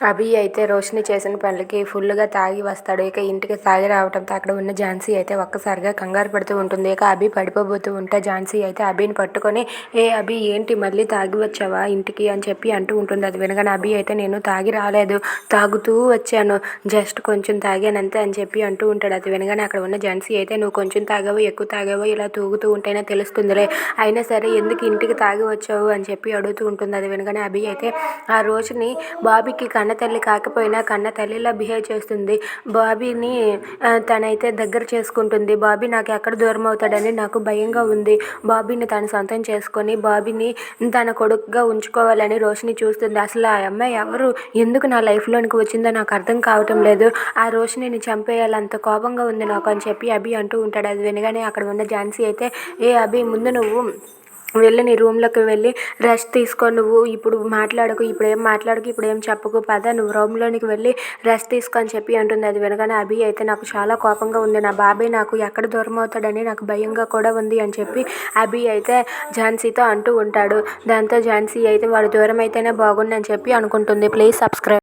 అభి అయితే రోషిని చేసిన పనులకి ఫుల్గా తాగి వస్తాడు. ఇక ఇంటికి తాగి రావడంతో అక్కడ ఉన్న ఝాన్సీ అయితే ఒక్కసారిగా కంగారు పడుతూ ఉంటుంది. ఇక అభి పడిపోబోతూ ఉంటే ఝాన్సీ అయితే అభిని పట్టుకొని ఏ అభి ఏంటి మళ్ళీ తాగి వచ్చావా ఇంటికి? అని చెప్పి అంటూ ఉంటుంది. అది వినగానే అభి అయితే నేను తాగి రాలేదు. తాగుతూ వచ్చాను. జస్ట్ కొంచెం తాగానంతే అని చెప్పి అంటూ ఉంటాడు. అది వినగానే అక్కడ ఉన్న ఝాన్సీ అయితే నువ్వు కొంచెం తాగావో? ఎక్కువ తాగావో? ఇలా తూగుతూ ఉంటేనే తెలుస్తుందిలే. అయినా సరే ఎందుకు ఇంటికి తాగి వచ్చావు? అని చెప్పి అడుగుతూ ఉంటుంది. అది వినగానే అభి అయితే ఆ రోజుని బాబీకి కన్న తల్లి కాకపోయినా కన్నతల్లిలా బిహేవ్ చేస్తుంది. బాబీని తనైతే దగ్గర చేసుకుంటుంది. బాబీ నాకు ఎక్కడ దూరం అవుతాడని నాకు భయంగా ఉంది. బాబీని తను సొంతం చేసుకొని బాబీని తన కొడుకుగా ఉంచుకోవాలని రోషిని చూస్తుంది. అసలు ఆ అమ్మాయి ఎవరు? ఎందుకు నా లైఫ్లోనికి వచ్చిందో నాకు అర్థం కావటం లేదు. ఆ రోషిని చంపేయాలంత కోపంగా ఉంది నాకు అని చెప్పి అభి అంటూ ఉంటాడు. అది వినగానే అక్కడ ఉన్న ఝాన్సీ అయితే ఏ అభి ముందు నువ్వు వెళ్ళి నీ రూమ్లోకి వెళ్ళి రెస్ట్ తీసుకో నువ్వు ఇప్పుడు మాట్లాడకు ఇప్పుడు ఏం మాట్లాడకు ఇప్పుడు ఏం చెప్పకు పద నువ్వు రూమ్లోనికి వెళ్ళి రెస్ట్ తీసుకో అని చెప్పి అంటుంది. అది వినగానే అభి అయితే నాకు చాలా కోపంగా ఉంది. నా బాబాయ్ నాకు ఎక్కడ దూరం అవుతాడని నాకు భయంగా కూడా ఉంది అని చెప్పి అభి అయితే ఝాన్సీతో అంటూ ఉంటాడు. దాంతో ఝాన్సీ అయితే వాడు దూరం అయితేనే బాగుంది అని చెప్పి అనుకుంటుంది. Please subscribe